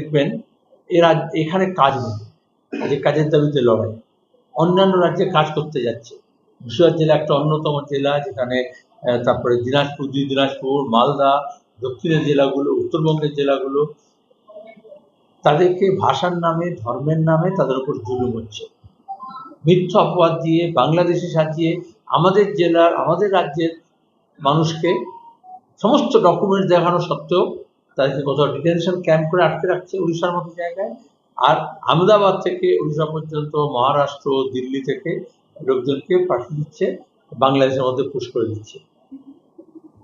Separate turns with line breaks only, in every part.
দেখবেন এরা এখানে কাজ নেই। যে কাজের দাবিতে লড়াই। অন্যান্য রাজ্যে কাজ করতে যাচ্ছে। মুর্শিদাবাদ জেলা একটা অন্যতম জেলা যেখানে তারপরে দিনাজপুর, দুই দিনাজপুর, মালদা, দক্ষিণের জেলাগুলো, উত্তরবঙ্গের জেলাগুলো, তাদেরকে ভাষার নামে, ধর্মের নামে তাদের উপর জুলুম হচ্ছে। মিথ্যা অপবাদ দিয়ে বাংলাদেশে সাজিয়ে আমাদের জেলার, আমাদের রাজ্যের মানুষকে সমস্ত ডকুমেন্ট দেখানো সত্ত্বেও তাদেরকে কোথাও ডিটেনশন ক্যাম্প করে আটকে রাখছে উড়িষ্যার মতো জায়গায়। আর আহমেদাবাদ থেকে উড়িষ্যা পর্যন্ত, মহারাষ্ট্র, দিল্লি থেকে লোকজনকে পাঠিয়ে দিচ্ছে, বাংলাদেশের মধ্যে পুশ করে দিচ্ছে।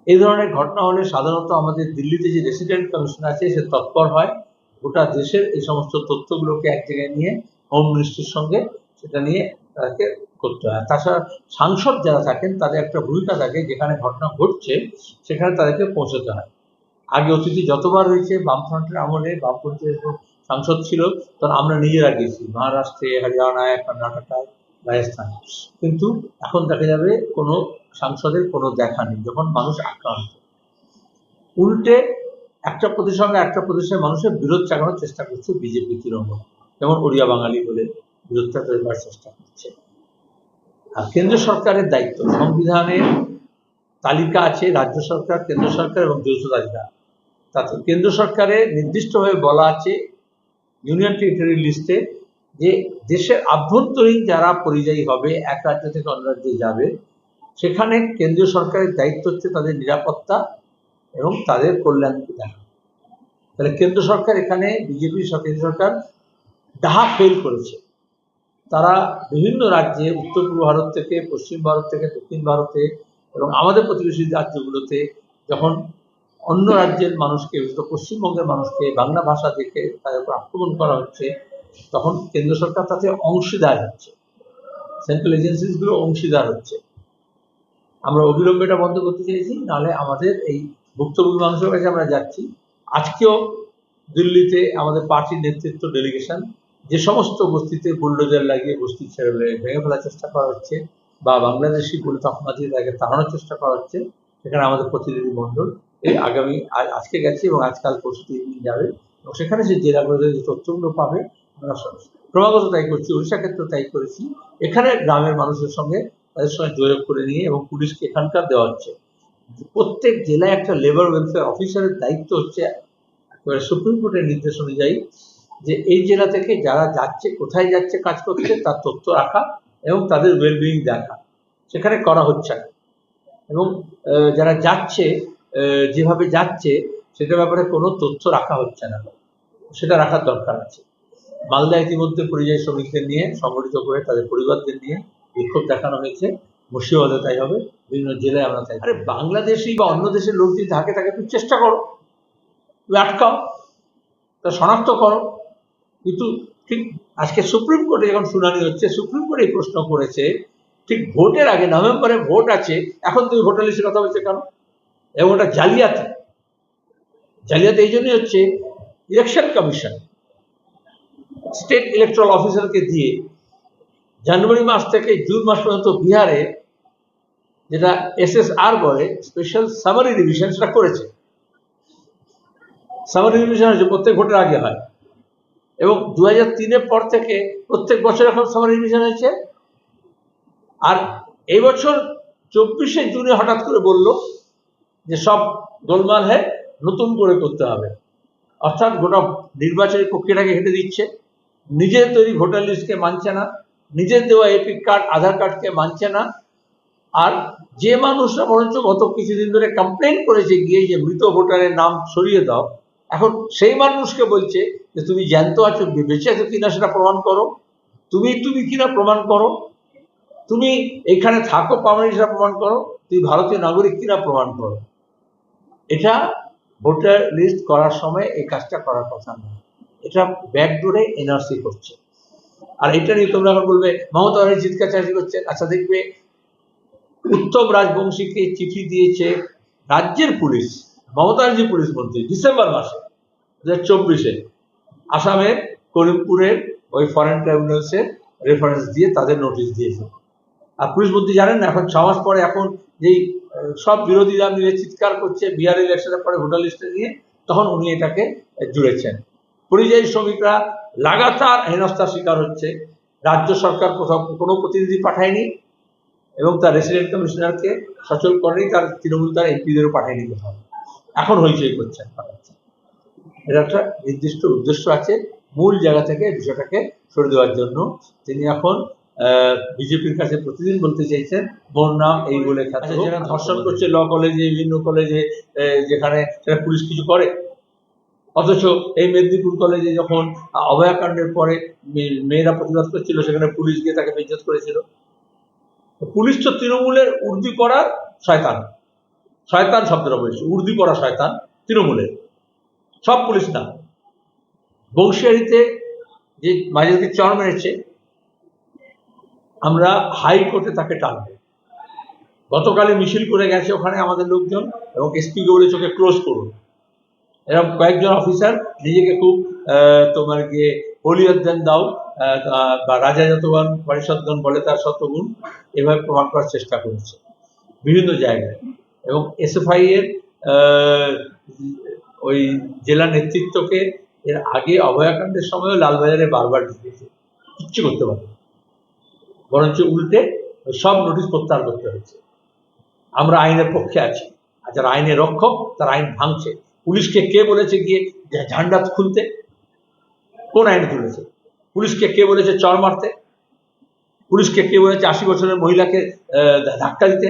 এই ধরনের ঘটনা হলে সাধারণত আমাদের দিল্লিতে যে রেসিডেন্ট কমিশন আছে, সে তৎপর হয়। গোটা দেশের এই সমস্ত তথ্যগুলোকে এক জায়গায় নিয়ে হোম মিনিস্ট্রির সঙ্গে সেটা নিয়ে তাদেরকে করতে হয়। তাছাড়া সাংসদ যারা থাকেন, তাদের একটা ভূমিকা থাকে যেখানে ঘটনা ঘটছে, সেখানে তাদেরকে পৌঁছতে হয়। আগে অতীতে যতবার হয়েছে বামফ্রন্টের আমলে বামপন্থী সাংসদ ছিল, তখন আমরা নিজেরা গেছি। মহারাষ্ট্রে হরিয়ানায় কর্ণাটকায়, রাজস্থান। কিন্তু এখন দেখা যাবে কোনো সাংসদের কোনো দেখা নেই, যখন মানুষ আক্রান্ত। উল্টে একটা সঙ্গে একটা প্রদেশের মানুষের বিরোধ চাগানোর চেষ্টা করছে বিজেপি, তৃণমূল। যেমন ওড়িয়া বাঙালি বলে বিরোধটা তৈরি চেষ্টা করছে। আর কেন্দ্র সরকারের দায়িত্ব, সংবিধানের তালিকা আছে, রাজ্য সরকার কেন্দ্র সরকার এবং যৌথ তালিকা। তাতে কেন্দ্র সরকারে নির্দিষ্টভাবে বলা আছে ইউনিয়ন টেরিটরি লিস্টে যে দেশের আভ্যন্তরীণ যারা পরিযায়ী হবে, এক রাজ্য থেকে অন্য রাজ্যে যাবে, সেখানে কেন্দ্রীয় সরকারের দায়িত্ব হচ্ছে তাদের নিরাপত্তা এবং তাদের কল্যাণকে দেখা। তাহলে কেন্দ্র সরকার এখানে, বিজেপি কেন্দ্র সরকার ডাহা ফেল করেছে। তারা বিভিন্ন রাজ্যে, উত্তর পূর্ব ভারত থেকে, পশ্চিম ভারত থেকে, দক্ষিণ ভারতে এবং আমাদের প্রতিবেশী রাজ্যগুলোতে যখন অন্য রাজ্যের মানুষকে পশ্চিমবঙ্গের মানুষকে, বাংলা ভাষা দেখে তাদের উপর আক্রমণ করা হচ্ছে, তখন কেন্দ্র সরকার তাতে অংশীদার হচ্ছে। সেন্ট্রাল এজেন্সিসগুলো অংশীদার হচ্ছে। আমরা অবিলম্বে এটা বন্ধ করতে চাইছি নাহলে আমাদের এই ভুক্তভোগী মানুষের কাছে আমরা যাচ্ছি। আজকেও দিল্লিতে আমাদের পার্টির নেতৃত্ব ডেলিগেশন যে সমস্ত বস্তিতে বুলডোজার লাগিয়ে বস্তি ছেড়ে ভেঙে ফেলার চেষ্টা করা হচ্ছে, বা বাংলাদেশি বলে তখন দিয়ে তাকে তাড়ানোর চেষ্টা করা হচ্ছে, সেখানে আমাদের প্রতিনিধি মণ্ডল এই আগামী আজ- আজকে গেছে এবং আজকাল পরশু দিন যাবে। এবং সেখানে যে জেলাগুলোতে যে তথ্যগুলো পাবে, আমরা ক্রমাগত তাই করছি, উড়িষ্যা ক্ষেত্রে তাই করেছি। এখানে গ্রামের মানুষের সঙ্গে তাদের সঙ্গে যোগাযোগ করে নিয়ে এবং পুলিশকে এখানকার দেওয়া হচ্ছে। প্রত্যেক জেলায় একটা লেবার ওয়েলফেয়ার অফিসারের দায়িত্ব হচ্ছে সুপ্রিম কোর্টের নির্দেশ অনুযায়ী যে এই জেলা থেকে যারা যাচ্ছে, কোথায় যাচ্ছে, কাজ করছে, তার তথ্য রাখা এবং তাদের ওয়েলবিং দেখা। সেখানে করা হচ্ছে না। এবং যারা যাচ্ছে যেভাবে যাচ্ছে, সেটার ব্যাপারে কোনো তথ্য রাখা হচ্ছে না। সেটা রাখার দরকার আছে। মালদা ইতিমধ্যে পরিযায়ী শ্রমিকদের নিয়ে সংগঠিত করে তাদের পরিবারদের নিয়ে বিক্ষোভ দেখানো হয়েছে। মুর্শিদাবাদে তাই হবে, বিভিন্ন জেলায় আমরা তাই আরে, বাংলাদেশি বা অন্য দেশের লোক যদি থাকে, তাকে তুমি চেষ্টা করো। তুমি আটকাও। তা শনাক্ত করো। কিন্তু ঠিক আজকে সুপ্রিম কোর্টে যখন শুনানি হচ্ছে, সুপ্রিম কোর্ট এই প্রশ্ন করেছে, ঠিক ভোটের আগে, নভেম্বরে ভোট আছে, এখন তুমি ভোটার লিস্টের কথা বলছে কেন? এবং ওটা জালিয়াতি। জালিয়াতি এই জন্যই হচ্ছে ইলেকশন কমিশন স্টেট ইলেকট্রাল অফিসারকে দিয়ে জানুয়ারি মাস থেকে জুন মাস পর্যন্ত বিহারে যেটা এসএসআর বলে স্পেশাল সামারি রিভিশন সেটা করেছে। সামারি রিভিশন হচ্ছে প্রত্যেক ভোটের আগে হয়। এবং দু হাজার তিনের পর থেকে প্রত্যেক বছর এখন সামারি রিভিশন হয়েছে। আর এই বছর চব্বিশে জুনে হঠাৎ করে বলল যে সব গোলমাল হ্যাঁ নতুন করে করতে হবে। অর্থাৎ গোটা নির্বাচনী প্রক্রিয়াটাকে হেঁটে দিচ্ছে। নিজের তৈরি ভোটার লিস্টকে মানছে না। নিজের দেওয়া এপিক কার্ড আধার কার্ডকে মানছে না। আর যে মানুষরা বরঞ্চ গত কিছুদিন ধরে কমপ্লেন করেছে, গিয়ে যে মৃত ভোটারের নাম সরিয়ে দাও, এখন সেই মানুষকে বলছে যে তুমি জ্যান্ত আছো বেঁচে আছো কিনা সেটা প্রমাণ করো। তুমি তুমি কিনা প্রমাণ করো? তুমি এখানে থাকো পার্মানেন্ট সেটা প্রমাণ করো? তুমি ভারতীয় নাগরিক কিনা প্রমাণ করো? এটা ভোটার লিস্ট করার সময় এই কাজটা করার কথা নয় এটা ব্যাকডোরে এনআরসি করছে। আর এটা নিয়ে তোমরা এখন বলবে, মমতা ব্যানার্জি চাষি করছে। আচ্ছা দেখবে উত্তম রাজবংশীকে চিঠি দিয়েছে রাজ্যের পুলিশ, মমতা ব্যানার্জি পুলিশ মন্ত্রী ডিসেম্বর মাসে দু হাজার চব্বিশে। আসামের করিমপুরের ওই ফরেন ট্রাইব্যুনালসের রেফারেন্স দিয়ে তাদের নোটিশ দিয়েছে। আর পুলিশ মন্ত্রী জানেন এখন ছ মাস পরে এখন যেই সব বিরোধীরা মিলে চিৎকার করছে বিহার ইলেকশনের পরে ভোটার লিস্টে নিয়ে তখন উনি এটাকে জুড়েছেন। পরিযায়ী শ্রমিকরা লাগাতার হেনস্থার শিকার হচ্ছে। রাজ্য সরকার কোথাও কোনো প্রতিনিধি পাঠায়নি এবং তার রেসিডেন্ট কমিশনারকে সচল করেনি, তার তৃণমূল, তার এমপিদেরও পাঠায়নি কোথাও। এখন হইচই করছেন এর একটা নির্দিষ্ট উদ্দেশ্য আছে, মূল জায়গা থেকে বিষয়টাকে সরে দেওয়ার জন্য। তিনি এখন বিজেপির কাছে প্রতিদিন বলতে চাইছেন মোর নাম এই বলে খ্যাত ধর্ষণ করছে ল কলেজে বিভিন্ন কলেজে যেখানে সেটা পুলিশ কিছু করে। অথচ এই মেদিনীপুর কলেজে যখন অভয়াকাণ্ডের পরে মেয়েরা প্রতিবাদ করছিল সেখানে পুলিশ গিয়ে তাকে বেজ্জত করেছিল। পুলিশ তো তৃণমূলের উর্দি করা শয়তান। শয়তান শব্দটা বলেছে উর্দি করা শয়তান তৃণমূলের। সব পুলিশ না। বংশিয়ারিতে যে মাঝেকে চর মেরেছে আমরা হাইকোর্টে তাকে টানবো। গতকালে মিছিল করে গেছে ওখানে আমাদের লোকজন এবং এসপি বলে চোখে ক্লোজ করুন। এরকম কয়েকজন অফিসার নিজেকে খুব তোমার গিয়ে হলিয়দ্দান দাও বা রাজা যতগণ, পরিষদগণ বলে তার শতগুণ, এভাবে প্রমাণ করার চেষ্টা করেছে। বিভিন্ন জায়গায়। এবং এসএফআই এর ওই জেলা নেতৃত্বকে এর আগে অভয়াকাণ্ডের সময়ও লালবাজারে বারবার ঢুকেছে। কিচ্ছু করতে পারে বরঞ্চ উল্টে সব নোটিশ প্রত্যাহার করতে হয়েছে। আমরা আইনের পক্ষে আছি। আর যারা আইনের রক্ষক, তারা আইন ভাঙছে। পুলিশকে কে বলেছে গিয়ে ঝান্ডা খুলতে? কোন আইনে তুলেছে? পুলিশকে কে বলেছে চর মারতে? পুলিশকে কে বলেছে আশি বছরের মহিলাকে ধাক্কা দিতে?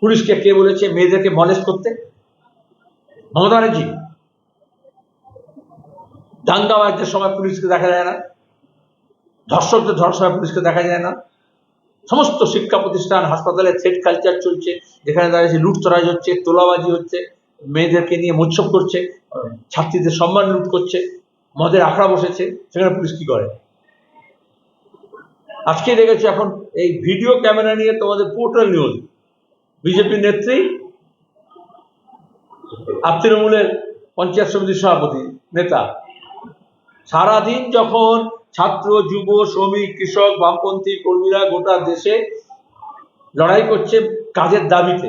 পুলিশকে কে বলেছে মেয়েদেরকে মলেজ করতে? মমতা ব্যানার্জি? দাঙ্গাবাজদের সময় পুলিশকে দেখা যায় না। ধর্ষকদের সময় পুলিশকে দেখা যায় না। সমস্ত শিক্ষা প্রতিষ্ঠান, হাসপাতালে থ্রেড কালচার চলছে, যেখানে দাঁড়িয়ে লুটতরাজ হচ্ছে, তোলাবাজি হচ্ছে, মেয়েদেরকে নিয়ে মোৎসব করছে, ছাত্রীদের সম্মান লুট করছে, মদের আখড়া বসেছে, সেখানে পুলিশ কি করে? আজকে দেখেছি এখন এই ভিডিও ক্যামেরা নিয়ে তোমাদের পোর্টাল নিউজ। বিজেপির নেত্রী আর তৃণমূলের পঞ্চায়েত সমিতির সভাপতি, নেতা। সারাদিন যখন ছাত্র, যুব, শ্রমিক, কৃষক, বামপন্থী কর্মীরা গোটা দেশে লড়াই করছে কাজের দাবিতে,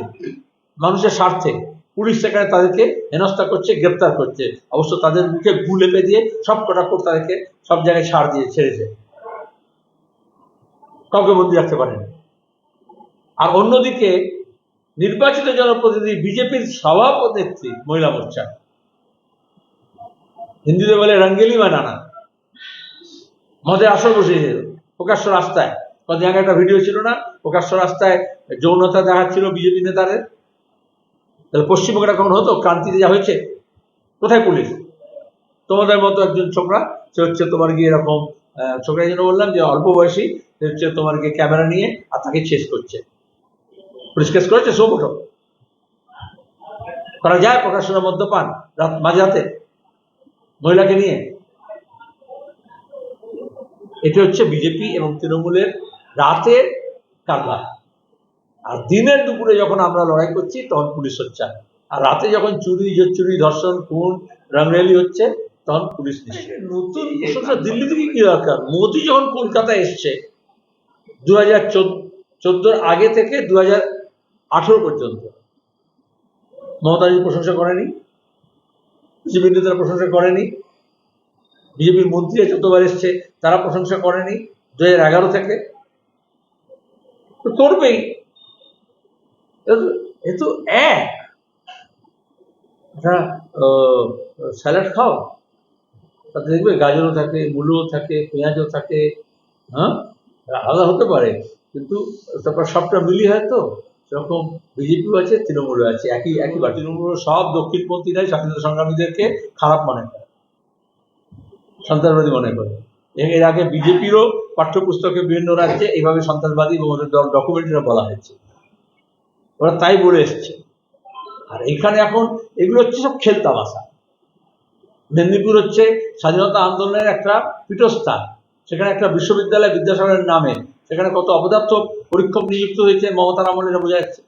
মানুষের স্বার্থে। পুলিশ সেখানে তাদেরকে হেনস্থা করছে, গ্রেপ্তার করছে। অবশ্য তাদের মুখে গু লেপে দিয়ে সব কটা কোট তাদেরকে সব জায়গায় ছাড় দিয়ে ছেড়েছে। কাউকে বন্দি রাখতে পারেনি। আর অন্যদিকে নির্বাচিত জনপ্রতিনিধি, বিজেপির সভাপতি মহিলা মোর্চা। হিন্দিতে বলে রঙ্গেলি বানানা মদে আসর বসিয়ে দিল প্রকাশ্য রাস্তায়। কদিন আগে একটা ভিডিও ছিল না, প্রকাশ্য রাস্তায় যৌনতা দেখাচ্ছিল বিজেপি নেতাদের। তাহলে পশ্চিমবঙ্গটা কেমন হতো? ক্রান্তিতে যা হয়েছে? কোথায় পুলিশ? তোমাদের মতো একজন ছোকরা, সে হচ্ছে তোমার গিয়ে এরকম ছোকরা জন্য বললাম যে অল্প বয়সী, সে হচ্ছে তোমার গিয়ে ক্যামেরা নিয়ে আর তাকে শেষ করছে। পুলিশ কেস করেছে সো ওঠো করা যায় প্রকাশ্য মদ্যপান, রাত মাঝরাতে মহিলাকে নিয়ে। এটা হচ্ছে বিজেপি এবং তৃণমূলের রাতের কারবার। আর দিনের দুপুরে যখন আমরা লড়াই করছি তখন পুলিশ হচ্ছে। আর রাতে যখন চুরি চুরি ধর্ষণ খুন রামরেলি হচ্ছে তখন পুলিশ নতুন দিল্লি থেকে কি? দরকার? মোদি যখন কলকাতায় এসছে দু হাজার চোদ্দোর আগে থেকে দু হাজার আঠেরো পর্যন্ত মমতাজি প্রশংসা করেনি বিজেপি নেতারা প্রশংসা করেনি বিজেপির মন্ত্রীরা যতবার এসছে তারা প্রশংসা করেনি দু হাজার এগারো থেকে। তো করবেই। এ তো- এক। একটা স্যালাড খাও। তাতে দেখবে গাজরও থাকে মূলও থাকে পেঁয়াজও থাকে হ্যাঁ? আলাদা হতে পারে কিন্তু তারপর সবটা মিলি হয় তো। সেরকম বিজেপিও আছে তৃণমূলও আছে একই একই বা তৃণমূল সব দক্ষিণপন্থীরাই স্বাধীনতা সংগ্রামীদেরকে খারাপ মনে করে। সন্ত্রাসবাদী মনে করে। এর আগে বিজেপিরও পাঠ্যপুস্তকে বিভিন্ন রাজ্যে এইভাবে সন্ত্রাসবাদী এবং বলা হয়েছে। ওরা তাই বলে এসছে। আর এখানে এখন এগুলো হচ্ছে সব খেলতামাশা মেদিনীপুর হচ্ছে স্বাধীনতা আন্দোলনের একটা পীঠস্থান। সেখানে একটা বিশ্ববিদ্যালয় বিদ্যাসাগরের নামে। সেখানে কত অপদার্থ পরীক্ষক নিযুক্ত হয়েছে মমতার আমলে বোঝা যাচ্ছে।